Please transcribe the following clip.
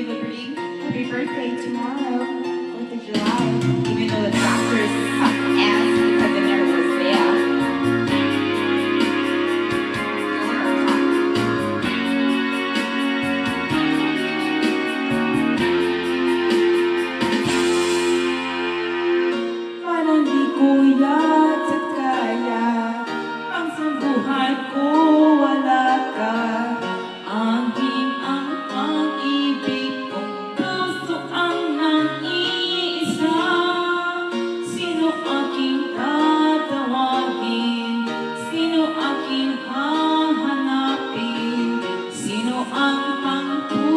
Liberty. Happy birthday tomorrow, 4th of July, even though it's not. อังปังกู